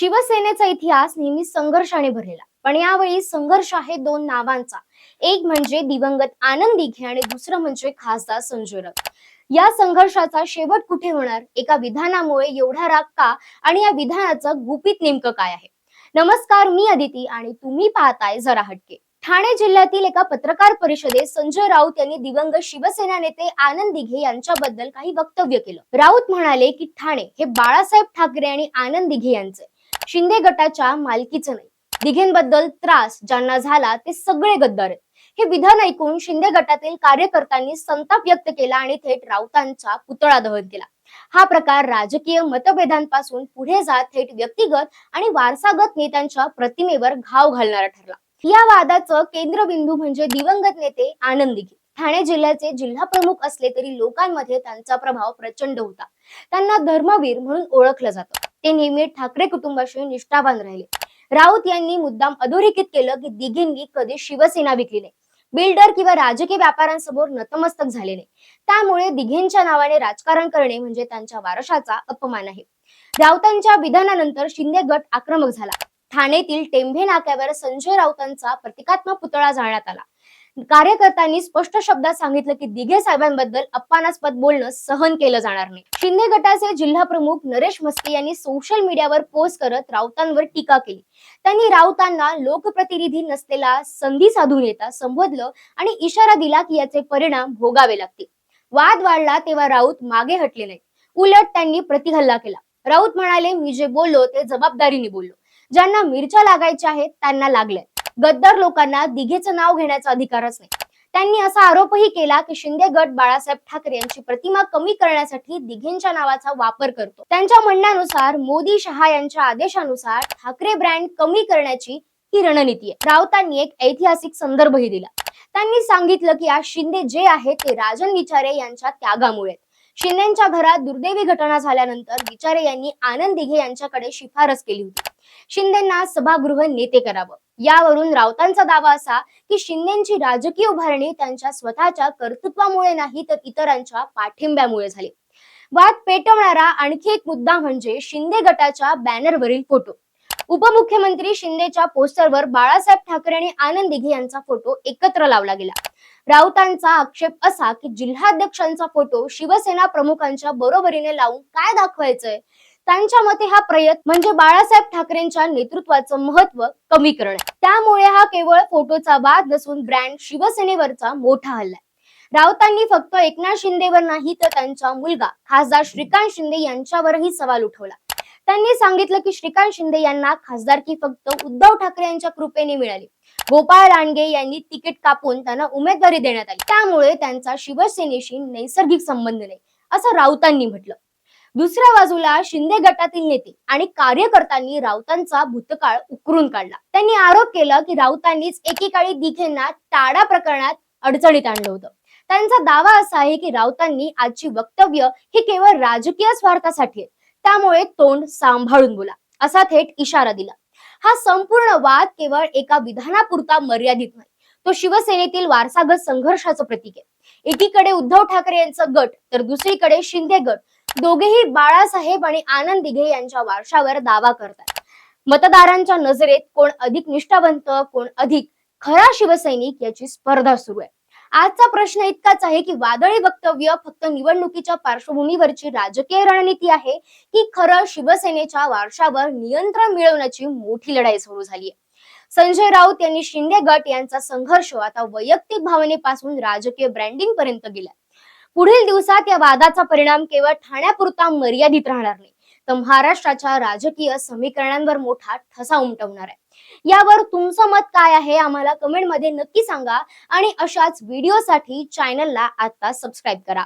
शिवसेनेचा इतिहास नेहमी संघर्षाने भरलेला. पण यावेळी संघर्ष आहे दोन नावांचा. एक म्हणजे दिवंगत आनंद दिघे आणि दुसरं म्हणजे खासदार संजय राऊत. या संघर्षाचा शेवट कुठे होणार? एका विधानामुळे एवढा राग का? आणि या विधानाचं गुपित नेमकं काय आहे? नमस्कार मी अदिती आणि तुम्ही पाहताय जरा हटके. ठाणे जिल्ह्यातील एका पत्रकार परिषदेत संजय राऊत यांनी दिवंगत शिवसेना नेते आनंद दिघे यांच्याबद्दल काही वक्तव्य केलं. राऊत म्हणाले की ठाणे हे बाळासाहेब ठाकरे आणि आनंद दिघे यांचे. शिंदे गटाच्या मालकीचं नाही. दिघेंबद्दल त्रास ज्यांना झाला ते सगळे गद्दार आहेत. हे विधान ऐकून शिंदे गटातील कार्यकर्त्यांनी संताप व्यक्त केला आणि थेट राऊतांचा पुतळा दहन केला. हा प्रकार राजकीय मतभेदांपासून पुढे जात थेट व्यक्तिगत आणि वारसागत नेत्यांच्या प्रतिमेवर घाव घालणारा ठरला. या वादाचं केंद्रबिंदू म्हणजे दिवंगत नेते आनंद दिघे. ठाणे जिल्ह्याचे जिल्हा प्रमुख असले तरी लोकांमध्ये त्यांचा प्रभाव प्रचंड होता. त्यांना धर्मवीर म्हणून ओळखलं जातं. ते नेहमी ठाकरे कुटुंबाशी निष्ठावान राहिले. राऊत यांनी मुद्दाम अधोरेखित केलं की दिघेंनी कधी शिवसेना विकली नाही. बिल्डर किंवा राजकीय व्यापाऱ्यांसमोर नतमस्तक झाले नाही. त्यामुळे दिघेंच्या नावाने राजकारण करणे म्हणजे त्यांच्या वारशाचा अपमान आहे. राऊतांच्या विधानानंतर शिंदे गट आक्रमक झाला. ठाणेतील टेंभे नाक्यावर संजय राऊतांचा प्रतिकात्मक पुतळा जाळण्यात आला. कार्यकर्त्यांनी स्पष्ट शब्दात सांगितलं की दिघे साहेबांबद्दल अपमानास्पद बोलणं सहन केलं जाणार नाही. शिंदे गटाचे जिल्हा प्रमुख नरेश मस्के यांनी सोशल मीडियावर पोस्ट करत राऊतांवर टीका केली. त्यांनी राऊतांना लोकप्रतिनिधी नसलेला संधी साधून येता संबोधलं आणि इशारा दिला की याचे परिणाम भोगावे लागतील. वाद वाढला तेव्हा राऊत मागे हटले नाही उलट त्यांनी प्रतिहल्ला केला. राऊत म्हणाले मी जे बोललो ते जबाबदारीने बोललो. ज्यांना मिरच्या लागायच्या आहेत त्यांना लागल्या. गद्दार लोकांना दिघेचं नाव घेण्याचा अधिकारच नाही. त्यांनी असा आरोपही केला की शिंदे गट बाळासाहेब ठाकरे यांची प्रतिमा कमी करण्यासाठी दिघेंच्या नावाचा वापर करतो. त्यांच्या म्हणण्यानुसार मोदी शहा यांच्या आदेशानुसार ठाकरे ब्रँड कमी करण्याची ही रणनीती आहे. राऊतांनी एक ऐतिहासिक संदर्भही दिला. त्यांनी सांगितलं की आज शिंदे जे आहेत ते राजन विचारे यांच्या त्यागामुळे शिंदेच्या घरात दुर्दैवी घटना झाल्यानंतर विचारे यांनी आनंद दिघे यांच्याकडे शिफारस केली होती. शिंदेना सभागृह नेते करावं. यावरून राऊतांचा दावा असा की शिंदेची राजकीय उभारणी त्यांच्या स्वतःच्या कर्तृत्वामुळे नाही तर इतरांच्या पाठिंब्यामुळे झाली. वाद पेटवणारा आणखी एक मुद्दा म्हणजे शिंदे गटाच्या बॅनरवरील फोटो. उपमुख्यमंत्री शिंदेच्या पोस्टरवर बाळासाहेब ठाकरे आणि आनंद दिघे यांचा फोटो एकत्र लावला गेला. राऊतांचा आक्षेप असा की जिल्हाध्यक्षांचा फोटो शिवसेना प्रमुखांच्या बरोबरीने लावून काय दाखवायचंय? त्यांच्या मते हा प्रयत्न म्हणजे बाळासाहेब ठाकरेंच्या नेतृत्वाचं महत्त्व कमी करणं. त्यामुळे हा केवळ फोटोचा वाद नसून ब्रँड शिवसेनेवरचा मोठा हल्ला आहे. राऊतांनी फक्त एकनाथ शिंदेवर नाही तर त्यांचा मुलगा खासदार श्रीकांत शिंदे यांच्यावरही सवाल उठवला. त्यांनी सांगितलं की श्रीकांत शिंदे यांना खासदारकी फक्त उद्धव ठाकरे यांच्या कृपेने मिळाली. गोपाळ लांडगे यांनी तिकीट कापून त्यांना उमेदवारी देण्यात आली. त्यामुळे त्यांचा शिवसेनेशी नैसर्गिक संबंध नाही असं राऊतांनी म्हटलं. दुसऱ्या बाजूला शिंदे गटातील नेते आणि कार्यकर्त्यांनी राऊतांचा भूतकाळ उकरून काढला. त्यांनी आरोप केला की राऊतांनीच एकेकाळी दिघेंना टाडा प्रकरणात अडचणीत आणलं होतं. त्यांचा दावा असा आहे की राऊतांनी आजची वक्तव्य ही केवळ राजकीय स्वार्थासाठी आहेत त्यामुळे तोंड सांभाळून बोला असा थेट इशारा दिला. हा संपूर्ण वाद केवळ एका विधानापुरता मर्यादित नाही तो शिवसेनेतील वारसागत संघर्षाचं प्रतीक आहे. एकीकडे उद्धव ठाकरे यांचा गट तर दुसरीकडे शिंदे गट. दोघेही बाळासाहेब आणि आनंद दिघे यांच्या वारशावर दावा करतात मतदारांच्या नजरेत कोण अधिक निष्ठावंत कोण अधिक खरा शिवसैनिक याची स्पर्धा सुरू आहे. आजचा प्रश्न इतकाच आहे की वादळी वक्तव्य फक्त निवडणुकीच्या पार्श्वभूमीवरची राजकीय रणनीती आहे की खरं शिवसेनेच्या वारशावर नियंत्रण मिळवण्याची मोठी लढाई सुरू झाली आहे. संजय राऊत यांनी शिंदे गट यांचा संघर्ष आता वैयक्तिक भावनेपासून राजकीय ब्रँडिंग पर्यंत गेला पुढील दिवसात या वादाचा परिणाम केवळ ठाण्यापुरता मर्यादित राहणार नाही तर महाराष्ट्राच्या राजकीय समीकरणांवर मोठा ठसा उमटवणार आहे. यावर तुमचं मत काय आहे आम्हाला कमेंटमध्ये नक्की सांगा आणि अशाच व्हिडिओसाठी चॅनलला आता सबस्क्राईब करा.